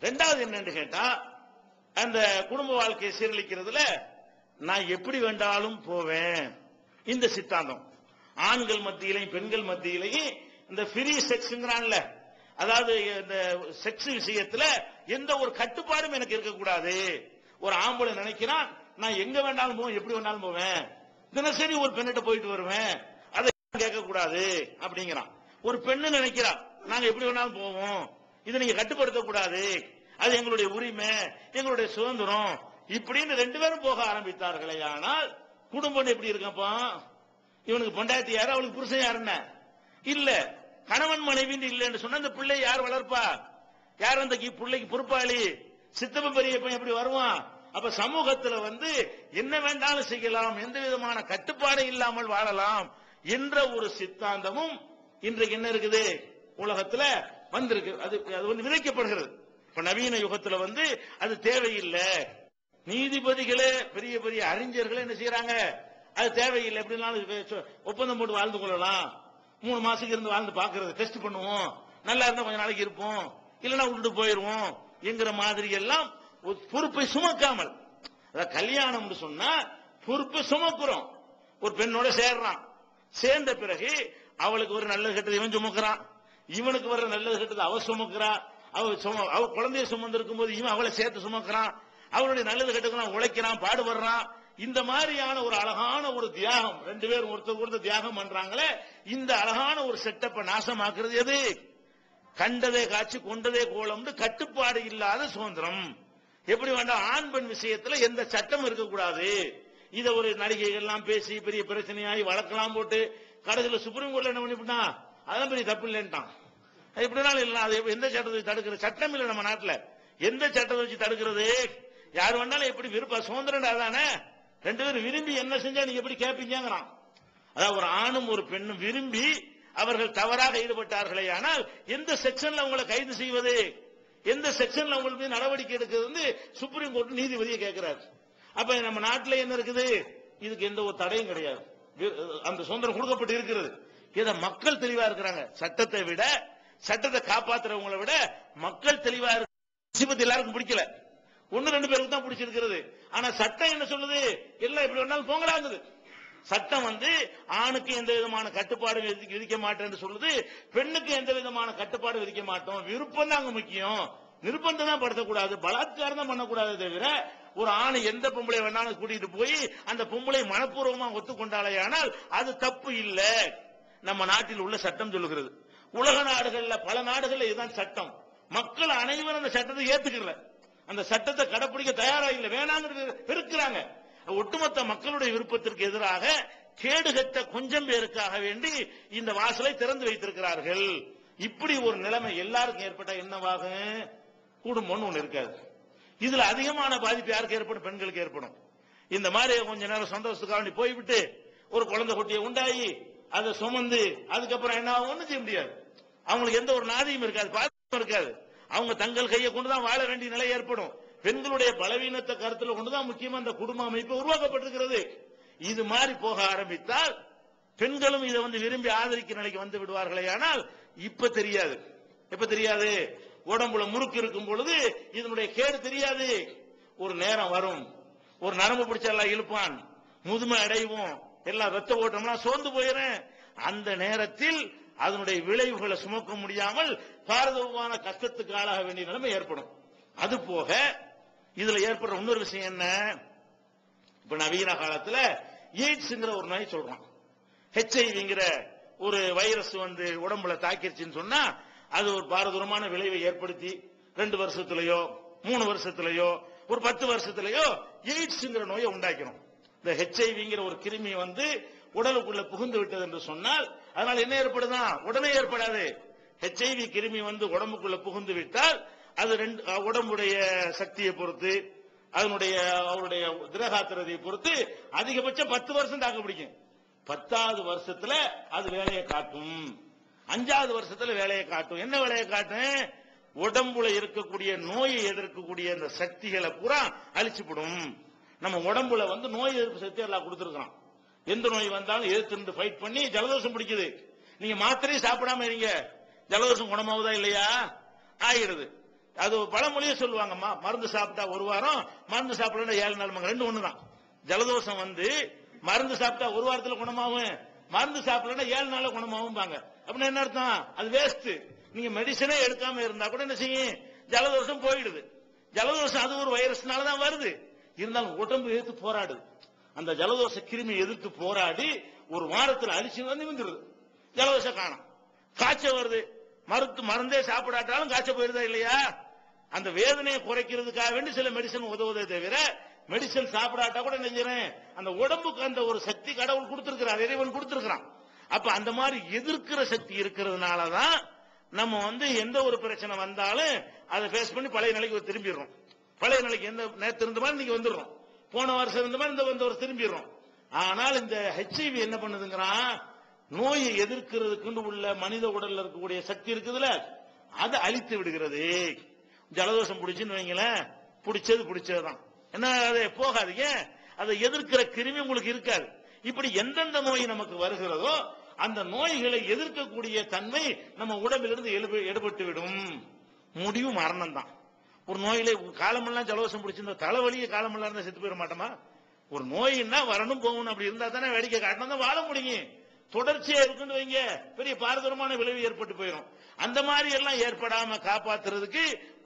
ரெண்டாவது என்னன்னு கேட்டா அந்த குடும்ப வாழ்க்கையை சீரழிக்கிறதுல நான் எப்படி வேண்டாலும் போவேன். இந்த சித்தாந்தம். ஆண்கள் மத்தியிலையும் பெண்கள் மத்தியிலையும் இந்த ஃப்ரீ செக்ஸ்ங்கிறான்ல அதாவது இந்த செக்ஸ் விஷயத்துல எந்த ஒரு கட்டுப்பாடும் எனக்கு இருக்கக்கூடாது. ஒரு ஆம்பளை நினைக்கிறான் நான் எங்க வேண்டாலும் போவேன் எப்படி வேணாலும் போவேன். தினசரி ஒரு பெண்ணிட்ட போயிட்டு வருவேன். அதை கேட்க கூடாது அப்படிங்கிறான். ஒரு பெண்ணு நினைக்கிறான் நாங்க எப்படி வேணாலும் போவோம். இதை நீங்க கட்டுப்படுத்த கூடாது. அது எங்களுடைய உரிமை எங்களுடைய சுதந்திரம். இப்படின்னு ரெண்டு பேரும் போக ஆரம்பித்தார்களே. ஆனால் குடும்பம் எப்படி இருக்கப்பா? இவனுக்கு பொண்டாட்டி யாரு அவளுக்கு புருஷன் யாருன்னா இல்ல கணவன் மனைவின்னு இல்லைன்னு சொன்னா அந்த பிள்ளை யார் வளர்ப்பா? யார் அந்த பிள்ளைக்கு பொறுப்பாளி? சித்தப்ப பெரியப்பன் எப்படி வருவான்? அப்ப சமூகத்துல வந்து என்ன வேண்டாலும் செய்யலாம் எந்த விதமான கட்டுப்பாடு இல்லாமல் வாழலாம் என்ற ஒரு சித்தாந்தமும் இன்றைக்கு என்ன இருக்குது? உலகத்துல வந்திருக்கு. அது அது வந்து விதைக்கப்படுகிறது. இப்ப நவீன யுகத்துல வந்து அது தேவையில்லை. நீதிபதிகளே பெரிய பெரிய அறிஞர்களே என்ன செய்யறாங்க? அது தேவையில்லை. எப்படினாலும் ஒப்பந்தம் போட்டு வாழ்ந்து கொள்ளலாம். மூணு மாசத்துக்கு இருந்து வாழ்ந்து பாக்குறது டெஸ்ட் பண்ணுவோம். நல்லா இருந்தா கொஞ்ச நாளைக்கு இருப்போம். இல்லைன்னா விட்டுட்டு போயிருவோம். என்கிற மாதிரி எல்லாம் பொறுப்பை சுமக்காமல். அதாவது கல்யாணம்னு சொன்னா பொறுப்பை சுமக்குறோம். ஒரு பெண்ணோட சேர்றான். சேர்ந்த பிறகு அவளுக்கு ஒரு நல்லது கெட்டது இவன் சுமக்கிறான். இவனுக்கு வர்ற நல்லது கெட்டது அவ சுமக்கிறா. அவ சும அவ குழந்தைய சுமந்திருக்கும் போது இவன் அவளை சேர்த்து சுமக்கிறான். அவளுடைய நல்லது கெட்டுக்கலாம் உழைக்கிறான் பாடுபடுறான். இந்த மாதிரியான ஒரு அழகான ஒரு தியாகம் ரெண்டு பேரும் ஒருத்தர் ஒருத்தர் தியாகம் பண்றாங்களே இந்த அழகான ஒரு செட்டப்பை நாசமாக்குறது எது? கண்டதே காட்சி கொண்டதே கோலம்னு கட்டுப்பாடு இல்லாத சுதந்திரம். எப்படி வேண்டாம் ஆண் பெண் விஷயத்துல எந்த சட்டம் இருக்கக்கூடாது. இத ஒரு நடிகைகள் எல்லாம் பேசி பெரிய பிரச்சனையாகி வழக்கெல்லாம் போட்டு கடைசியில் சுப்ரீம் கோர்ட்ல என்ன பண்ணிவிட்டா அதெல்லாம் பெரிய தப்பு இல்லைன்ட்டான். அது எப்படினாலும் இல்லை அது எந்த சட்டத்தை வச்சு தடுக்கிற? சட்டம் இல்லை நம்ம நாட்டுல. எந்த சட்டத்தை வச்சு தடுக்கிறது? யார் வேணாலும் எப்படி விருப்ப சுதந்திரண்டா தானே ரெண்டு பேரும் விரும்பி என்ன செஞ்சா நீங்க எப்படி கேட்பீங்கிறான் அதாவது ஒரு ஆணும் ஒரு பெண்ணும் விரும்பி அவர்கள் தவறாக ஈடுபட்டார்களே ஆனால் எந்த செக்ஷன்ல அவங்களை கைது செய்வது? எந்த செக்ஷன்ல அவங்களுக்கு மீது நடவடிக்கை எடுக்கிறது வந்து சுப்ரீம் கோர்ட் நீதிபதியை கேட்கிறார். அப்ப நம்ம நாட்டில் என்ன இருக்குது? இதுக்கு எந்த ஒரு தடையும் கிடையாது. அந்த சுதந்திரம் கொடுக்கப்பட்டு இருக்கிறது. இதை மக்கள் தெளிவா இருக்கிறாங்க. சட்டத்தை விட சட்டத்தை காப்பாத்துறவங்களை விட மக்கள் தெளிவா இருக்கு எல்லாருக்கும் பிடிக்கல. ஒன்னு ரெண்டு பேருக்கு தான் பிடிச்சிருக்கிறது. ஆனா சட்டம் என்ன சொல்லுது? எல்லாம் எப்படி வேணாலும் போங்கடாங்குது சட்டம் வந்து ஆணுக்கு எந்த விதமான கட்டுப்பாடு விதிக்க மாட்டேன்னு சொல்லுது. பெண்ணுக்கு எந்த விதமான கட்டுப்பாடு விதிக்க மாட்டோம். விருப்பம் தான் அங்க முக்கியம். நிர்பந்தம் தான் படுத்தக்கூடாது. பலாத்காரம் தான் பண்ணக்கூடாது தவிர ஒரு ஆணை எந்த பொம்பளை வேணாலும் கூட்டிட்டு போய் அந்த பொம்பளை மனப்பூர்வமா ஒத்துக்கொண்டாலே ஆனால் அது தப்பு இல்லை. நம்ம நாட்டில் உள்ள சட்டம் சொல்லுகிறது. உலக நாடுகள்ல பல நாடுகள்ல இதுதான் சட்டம். மக்கள் அனைவரும் அந்த சட்டத்தை ஏத்துக்கல. அந்த சட்டத்தை கடைப்பிடிக்க தயாரா இல்லை வேணாங்கிறது இருக்கிறாங்க ஒட்டுமொத்த மக்களுடைய விருப்பத்திற்கு எதிராக கேடுகட்ட கொஞ்சம் பேருக்காக வேண்டி இந்த வாசலை திறந்து வைத்திருக்கிறார்கள். இப்படி ஒரு நிலைமை எல்லாருக்கும் ஏற்பட்டா என்னவாகும் குடும்பம்னு ஒண்ணு இருக்காது. இதுல அதிகமான பாதிப்பு யாருக்கு ஏற்படும்? பெண்களுக்கு ஏற்படும். இந்த மாதிரி கொஞ்ச நேரம் சந்தோஷத்துக்காக போய்விட்டு ஒரு குழந்தை குட்டியை உண்டாகி அதை சுமந்து அதுக்கப்புறம் என்ன ஆகும்? செய்ய முடியாது. அவங்களுக்கு எந்த ஒரு நாதியும் இருக்காது பாதிப்பும் இருக்காது. அவங்க தங்கள் கையை கொண்டுதான் வாழ வேண்டிய நிலை ஏற்படும். பெண்களுடைய பலவீனத்தை கருத்தில் கொண்டுதான் முக்கியமா அந்த குடும்ப அமைப்பு உருவாக்கப்பட்டிருக்கிறது. இது மாதிரி போக ஆரம்பித்தால் பெண்களும் இதை வந்து விரும்பி ஆதரிக்கிற நிலைக்கு வந்து விடுவார்களே ஆனால் இப்ப தெரியாது. எப்ப தெரியாது. உடம்புல முறுக்கு இருக்கும் பொழுது இதனுடைய கேடு தெரியாது. ஒரு நேரம் வரும். ஒரு நரம்பு பிடிச்சா எல்லாம் இழுப்பான். முதுமை அடைவோம். எல்லாம் ரத்த ஓட்டம்லாம் சோர்ந்து போயிறேன் அந்த நேரத்தில் அதனுடைய விளைவுகளை சுமக்க முடியாமல் பாரதமான கஷ்டத்துக்கு ஆளாக வேண்டிய நிலைமை ஏற்படும். அது போக இதுல ஏற்படுற இன்னொரு விஷயம் என்ன? இப்ப நவீன காலத்துல எய்ட்ஸ்ங்கிற ஒரு நோய் சொல்றோம். ஹெச்ஐவிங்கிற ஒரு வைரஸ் வந்து உடம்புல தாக்கிருச்சுன்னு சொன்னா அது ஒரு பாரதூரமான விளைவை ஏற்படுத்தி ரெண்டு வருஷத்துலயோ மூணு வருஷத்துலயோ ஒரு பத்து வருஷத்துலயோ எய்ட்ஸ்ங்கிற நோயை உண்டாக்கிறோம் இந்த ஹெச்ஐவிங்கிற ஒரு கிருமி வந்து உடலுக்குள்ள புகுந்து விட்டது என்று சொன்னால் அதனால் என்ன ஏற்படுதா? உடனே ஏற்படாது. ஹெச்ஐவி கிருமி வந்து உடம்புக்குள்ள புகுந்து விட்டால் அது ரெண்டு உடம்புடைய சக்தியை பொறுத்து அதனுடைய அவருடைய திரகாத்திரதை பொறுத்து அதிகபட்சம் பத்து வருஷம் தாக்கு பிடிக்கும். பத்தாவது வருஷத்துல அது வேலையை காட்டும். அஞ்சாவது வருஷத்துல வேலையை காட்டும். என்ன வேலையை காட்டும்? உடம்புல இருக்கக்கூடிய நோயை எதிர்க்கக்கூடிய அந்த சக்திகளை பூரா அழிச்சுப்படும் நம்ம உடம்புல வந்து நோய் எதிர்ப்பு சக்தி எல்லாம் கொடுத்துருக்கான் எந்த நோய் வந்தாலும் எதிர்த்து ஃபைட் பண்ணி ஜலதோஷம் பிடிக்குது. நீங்க மாத்திரையும் சாப்பிடாம இருங்க. ஜலதோஷம் குணமாவதா இல்லையா? ஆகிடுது அது பழமொழியே சொல்லுவாங்கம்மா மருந்து சாப்பிட்டா ஒரு வாரம் மருந்து சாப்பிடல ஏழு நாள் ரெண்டு ஒண்ணுதான். ஜலதோஷம் வந்து மருந்து சாப்பிட்டா ஒரு வாரத்துல குணமாகும். மருந்து சாப்பிடலன்னா ஏழு நாள்ல குணமாகும்பாங்க. அப்படின்னா என்ன அர்த்தம்? அது வேஸ்ட் நீங்க மெடிசனே எடுக்காம இருந்தா கூட என்ன செய்யும்? ஜலதோஷம் போயிடுது. ஜலதோஷம் அது ஒரு வைரஸ்னால தான் வருது. இருந்தாலும் உடம்பு எதிர்த்து போராடுது. அந்த ஜலதோஷ கிருமி எதிர்த்து போராடி ஒரு வாரத்தில் அரிசி வந்து வந்துருது ஜலதோஷம் காணும். காய்ச்சல் வருது. மருந்து மருந்தே சாப்பிடாட்டாலும் காய்ச்சல் போயிருதா இல்லையா? அந்த வேதனையை குறைக்கிறதுக்காக வேண்டி சில மெடிசன் உதவுதே தவிர மெடிசன் சாப்பிடாட்டா கூட நெஞ்சிறேன் அந்த உடம்புக்கு அந்த ஒரு சக்தி கடவுள் கொடுத்திருக்கிறார். இறைவன் கொடுத்திருக்கிறான். அப்ப அந்த மாதிரி எதிர்க்கிற சக்தி இருக்கிறதுனாலதான் நம்ம வந்து எந்த ஒரு பிரச்சனை வந்தாலும் அதை ஃபேஸ் பண்ணி பழைய நிலைக்கு திரும்பிடுறோம். பழைய நிலைக்கு எந்த நேற்று இருந்த மாதிரி நீங்க வந்துடுறோம். போன வருஷம் இருந்த மாதிரி இந்த வந்த வருஷம் திரும்பிடுறோம். ஆனால் இந்த ஹெச்ஐவி என்ன பண்ணுதுங்கிறான் நோயை எதிர்க்கிறதுக்குண்டு உள்ள மனித உடல்ல இருக்கக்கூடிய சக்தி இருக்குதுல்ல அதை அழித்து விடுகிறது. ஜலதோஷம் பிடிச்சுன்னு வைங்களேன் பிடிச்சது பிடிச்சதுதான். என்ன அதை போகாதீங்க அதை எதிர்க்கிற கிருமி உங்களுக்கு இருக்காது. இப்படி எந்தெந்த நோய் நமக்கு வருகிறதோ அந்த நோய்களை எதிர்க்கக்கூடிய தன்மை நம்ம உடம்பிலிருந்து எடுபட்டு விடும் முடிவு மரணம் தான் ஒரு நோயில காலமெல்லாம் ஜலதோஷம் பிடிச்சிருந்த தலைவலிய காலமெல்லாம் இருந்தா செத்து போயிட மாட்டோமா? ஒரு நோயின்னா வரணும் போகணும் அப்படி இருந்தா தானே வேடிக்கை காட்டணும். தான் வாழ முடியும் தொடர்ச்சியா இருக்குன்னு வைங்க. பெரிய பாரதூரமான விளைவு ஏற்பட்டு போயிடும் அந்த மாதிரி எல்லாம் ஏற்படாம காப்பாத்துறதுக்கு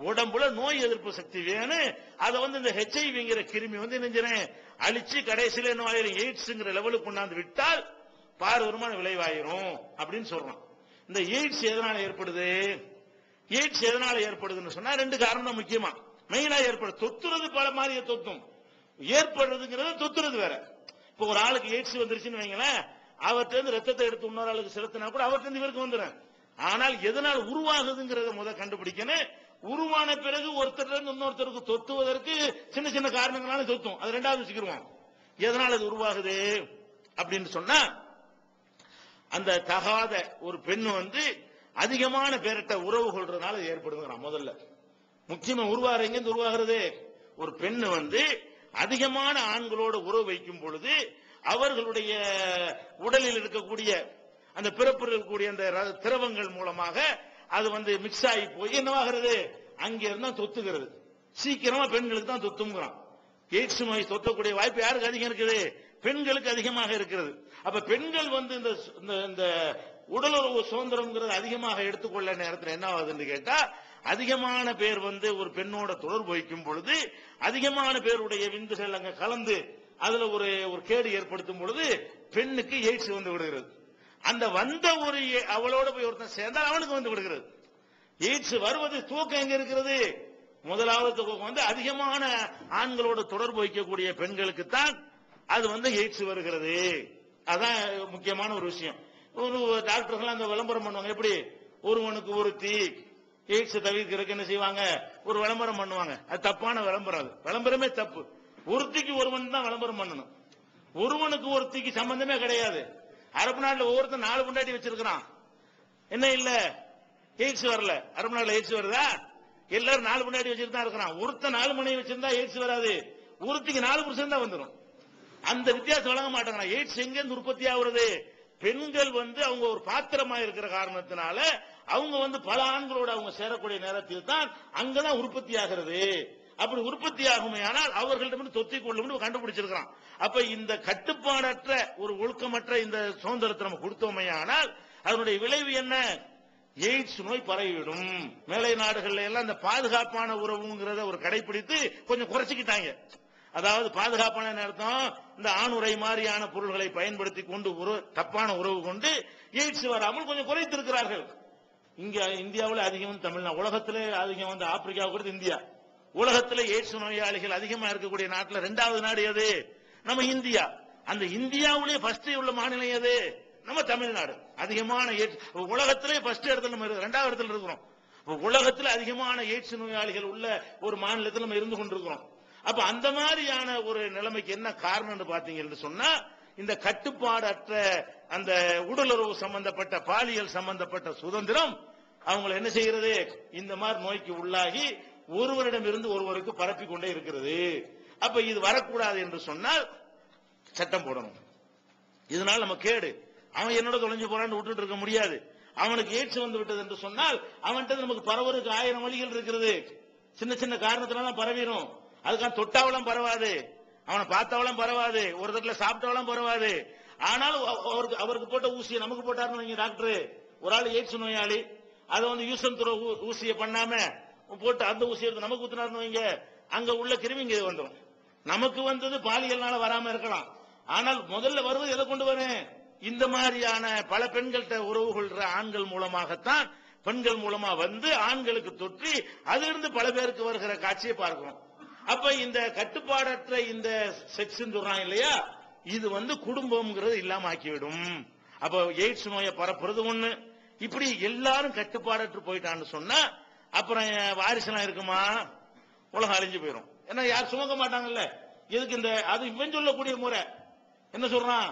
உடம்புல நோய் எதிர்ப்பு சக்தி வேணும். அதை வந்து இந்த ஹெச்ஐவிங்கிற கிருமி வந்து நெஞ்சினேன் அழிச்சு கடைசியில என்ன எய்ட்ஸ்ங்கிற லெவலுக்கு கொண்டாந்து விட்டால் பாரதூரமான விளைவாயிரும் அப்படின்னு சொல்றோம். இந்த எய்ட்ஸ் எதனால ஏற்படுது? எய்ட்ஸ் எதனால ஏற்படுதுன்னு சொன்னா ரெண்டு காரணம் தான் முக்கியமா மெயினா ஏற்படும் தொத்துறது பல மாதிரி தொத்தும். ஏற்படுறதுங்கிறது தொத்துறது வேற. இப்போ ஒரு ஆளுக்கு எய்ட்ஸ் வந்துருச்சுன்னு வைங்களேன் அவர்ட்ட இருந்து ரத்தத்தை எடுத்து இன்னொரு ஆளுக்கு செலுத்தினா கூட அவர்ட்ட இருந்து இவருக்கு வந்துடும் ஆனால் எதனால் உருவாகுதுங்கிறத முத கண்டுபிடிக்கணும். உருவான பிறகு ஒருத்தர் இருந்து இன்னொருத்தருக்கு தொத்துவதற்கு சின்ன சின்ன காரணங்களால தொத்தும். அது ரெண்டாவது வச்சுக்கிருவோம். எதனால் அது உருவாகுது? அப்படின்னு சொன்னா அந்த தகாத ஒரு பெண் வந்து அதிகமான பேர்கிட்ட உறவு கொள்றதுனால இது முதல்ல. முக்கியமா உருவாகிற எங்க உருவாகிறது? ஒரு பெண் வந்து அதிகமான ஆண்களோட உறவு வைக்கும் பொழுது அவர்களுடைய உடலில் இருக்கக்கூடிய அந்த பிறப்பில் இருக்கக்கூடிய அந்த ர- திரவங்கள் மூலமாக அது வந்து மிக்ஸ் ஆகி போய் என்னவாகிறது? அங்கிருந்து தொத்துகிறது. சீக்கிரமா பெண்களுக்கு தான் தொத்துங்கிறான். எய்ட்ஸ் நோய் தொத்தக்கூடிய வாய்ப்பு யாருக்கு அதிகம் இருக்குது? பெண்களுக்கு அதிகமாக இருக்கிறது. அப்ப பெண்கள் வந்து இந்த இந்த- இந்த உடலுறவு சுதந்திரம்ங்கிறது அதிகமாக எடுத்துக்கொள்ள நேரத்தில் என்ன ஆகுதுன்னு கேட்டா அதிகமான பேர் வந்து ஒரு பெண்ணோட தொடர்பு வைக்கும் பொழுது அதிகமான பேருடைய விந்துகள் அங்க கலந்து அதுல ஒரு ஒரு கேடு ஏற்படுத்தும் பொழுது பெண்ணுக்கு எய்ட்ஸ் வந்து விடுகிறது. அந்த வந்த ஒரு அவளோட போய் ஒருத்தன் சேர்ந்தால் அவனுக்கு வந்து விடுகிறது. எய்ட்ஸ் வருவது தூக்கம் எங்க இருக்கிறது? முதலாவது தூக்கம் வந்து அதிகமான ஆண்களோட தொடர்பு வைக்கக்கூடிய பெண்களுக்கு தான் அது வந்து எய்ட்ஸ் வருகிறது. அதான் முக்கியமான ஒரு விஷயம். ஒரு டாக்டர்கள் அந்த விளம்பரம் பண்ணுவாங்க. எப்படி? ஒருவனுக்கு ஒருத்தி எய்ட்ஸ் தவிர்க்கிறதுக்கு என்ன செய்வாங்க? ஒரு விளம்பரம் பண்ணுவாங்க. அது தப்பான விளம்பரம் அது. விளம்பரமே தப்பு. ஒருத்திக்கு ஒருவன் தான் விளம்பரம் பண்ணணும். ஒருவனுக்கு ஒருத்திக்கு சம்பந்தமே கிடையாது. அரபு நாட்டில் ஒவ்வொருத்தன் நாலு பொண்டாட்டி வச்சிருக்கிறான். என்ன இல்ல? எய்ட்ஸ் வரல. அரபு நாட்டில் எய்ட்ஸ் வருதா? எல்லாரும் நாலு பொண்டாட்டி வச்சிருந்தா தான் இருக்கிறான். ஒருத்தன் நாலு மணி வச்சிருந்தா எய்ட்ஸ் வராது. ஒருத்திக்கு நாலு புருஷன் தான் வந்துடும் அந்த வித்தியாசம் வழங்க மாட்டாங்க. எய்ட்ஸ் எங்கேருந்து உற்பத்தி ஆகுறது? பெண்கள் வந்து அவங்க ஒரு பாத்திரமா இருக்கிற காரணத்தினால அவங்க வந்து பல ஆண்களோட அவங்க சேரக்கூடிய நேரத்தில் தான் அங்கதான் உற்பத்தி ஆகிறது அப்படி உற்பத்தி ஆகுமே ஆனால் அவர்களிடம் தொத்தி கொள்ளும் கண்டுபிடிச்சிருக்கிறான். அப்ப இந்த கட்டுப்பாடற்ற ஒரு ஒழுக்கமற்ற இந்த சுதந்திரத்தை நம்ம கொடுத்தோமையானால் அதனுடைய விளைவு என்ன? எய்ட்ஸ் நோய் பரவிவிடும். மேலை நாடுகள்ல எல்லாம் இந்த பாதுகாப்பான உறவுங்கிறத ஒரு கடைபிடித்து கொஞ்சம் குறைச்சிக்கிட்டாங்க. அதாவது பாதுகாப்பான அர்த்தம் இந்த ஆணுரை மாதிரியான பொருள்களை பயன்படுத்தி கொண்டு ஒரு தப்பான உறவு கொண்டு எய்ட்ஸ் வராமல் கொஞ்சம் குறைத்திருக்கிறார்கள். இங்க இந்தியாவில் அதிகம் வந்து தமிழ்நாடு உலகத்திலே அதிகம் வந்து ஆப்பிரிக்கா கூட இந்தியா. உலகத்தில் எய்ட்ஸ் நோயாளிகள் அதிகமா இருக்கக்கூடிய நாட்டில் ரெண்டாவது நாடு எது? நம்ம இந்தியா. அந்த இந்தியாவிலேயே ஃபர்ஸ்ட் உள்ள மாநிலம் எது? நம்ம தமிழ்நாடு. அதிகமான எய்ட்ஸ் உலகத்திலே ஃபர்ஸ்ட் இடத்துல நம்ம ரெண்டாவது இடத்துல இருக்கிறோம். உலகத்தில் உலகத்துல அதிகமான எய்ட்ஸ் நோயாளிகள் உள்ள ஒரு மாநிலத்தில் நம்ம இருந்து கொண்டிருக்கிறோம். அப்ப அந்த மாதிரியான ஒரு நிலைமைக்கு என்ன காரணம்னு பாத்தீங்கன்னு சொன்னா இந்த கட்டுப்பாடற்ற அந்த உடலுறவு சம்பந்தப்பட்ட பாலியல் சம்பந்தப்பட்ட சுதந்திரம் அவங்களை என்ன செய்கிறது? இந்த மாதிரி நோய்க்கு உள்ளாகி ஒருவரிடம் இருந்து ஒருவருக்கு பரப்பி கொண்டே இருக்கிறது. அப்ப இது வரக்கூடாது என்று சொன்னால் சட்டம் போடணும். இதனால நம்ம கேடு. அவன் என்னோட தொலைஞ்சு போறான்னு விட்டுட்டு இருக்க முடியாது. அவனுக்கு எய்ட்ஸ் வந்து விட்டது என்று சொன்னால் அவன்கிட்ட நமக்கு பரவருக்கு ஆயிரம் வழிகள் இருக்கிறது. சின்ன சின்ன காரணத்தினால பரவிடும் அதுக்கான தொட்டாவளம் பரவாது. அவனை பார்த்தவளம் பரவாது. ஒரு தட்டில் சாப்பிட்டவளம் பரவாது. ஆனாலும் அவருக்கு அவருக்கு போட்ட ஊசியை நமக்கு போட்டாருன்னு வைங்க டாக்டர். ஒரு ஆள் எய்ட்ஸ் நோயாளி. அதை வந்து யூசன் துறை ஊசியை பண்ணாம போட்டு அந்த ஊசியை எடுத்து நமக்கு ஊத்துனாருன்னு வைங்க. அங்க உள்ள கிருமி இங்க வந்துடும் நமக்கு வந்தது பாலியல்னால வராம இருக்கலாம். ஆனால் முதல்ல வருவது எதை கொண்டு வரேன் இந்த மாதிரியான பல பெண்கள்கிட்ட உறவு கொள்ற ஆண்கள் மூலமாகத்தான் பெண்கள் மூலமா வந்து ஆண்களுக்கு தொற்றி அதிலிருந்து பல பேருக்கு வருகிற காட்சியை பார்க்கிறோம். அப்ப இந்த கட்டுப்பாடற்ற இந்த செக்ஸ் சொல்றான் இல்லையா? இது வந்து குடும்பம்ங்கிறது இல்லாம ஆக்கிவிடும் அப்ப எய்ட்ஸ் நோயை பரப்புறது ஒண்ணு. இப்படி எல்லாரும் கட்டுப்பாடற்று போயிட்டான்னு சொன்னா அப்புறம் வாரிசெல்லாம் இருக்குமா? உலகம் அழிஞ்சு போயிடும் ஏன்னா யார் சுமக்க மாட்டாங்கல்ல? எதுக்கு இந்த அது இவன் சொல்லக்கூடிய முறை. என்ன சொல்றான்?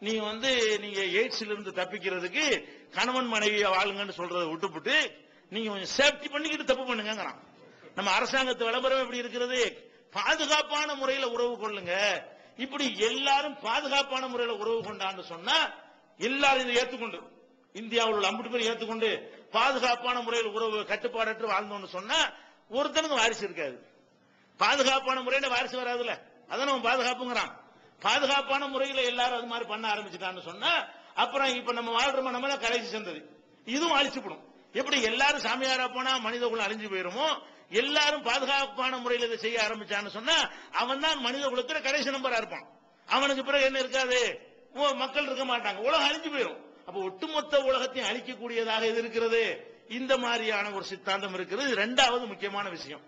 நீ வந்து நீங்க எய்ட்ஸ்ல இருந்து தப்பிக்கிறதுக்கு கணவன் மனைவியை வாழுங்கன்னு சொல்றதை விட்டுப்புட்டு நீங்க கொஞ்சம் சேஃப்டி பண்ணிக்கிட்டு தப்பு பண்ணுங்கங்கிறான். நம்ம அரசாங்கத்து விளம்பரம் எப்படி இருக்கிறது? பாதுகாப்பான முறையில உறவு கொள்ளுங்க. இப்படி எல்லாரும் பாதுகாப்பான முறையில உறவு கொண்டான்னு சொன்னா எல்லாரும் இதை ஏத்துக்கொண்டு இந்தியாவில் உள்ள அம்பட்டு பேர் ஏத்துக்கொண்டு பாதுகாப்பான முறையில் உறவு கட்டுப்பாடற்று வாழ்ந்தோம்னு சொன்னா ஒருத்தனுக்கு வாரிசு இருக்காது. பாதுகாப்பான முறையில வாரிசு வராதுல அதான் அவன் பாதுகாப்புங்கிறான். பாதுகாப்பான முறையில எல்லாரும் அது மாதிரி பண்ண ஆரம்பிச்சுட்டான்னு சொன்னா அப்புறம் இப்ப நம்ம வாழ்றோமோ நம்ம கடைசி சேர்ந்தது இதுவும் அழிச்சுப்படும். எப்படி எல்லாரும் சாமியாரா போனா மனித குலம் அழிஞ்சு போயிருமோ எல்லாரும் பாதுகாப்பான முறையில் இதை செய்ய ஆரம்பிச்சான்னு சொன்னா அவன் தான் மனித குலத்துல கடைசி நம்பரா இருப்பான். அவனுக்கு பிறகு என்ன இருக்காது? ஓ, மக்கள் இருக்க மாட்டாங்க. உலகம் அழிஞ்சு போயிடும் அப்ப ஒட்டுமொத்த உலகத்தையும் அழிக்கக்கூடியதாக இது இருக்கிறது? இந்த மாதிரியான ஒரு சித்தாந்தம் இருக்கிறது. இரண்டாவது ரெண்டாவது முக்கியமான விஷயம்.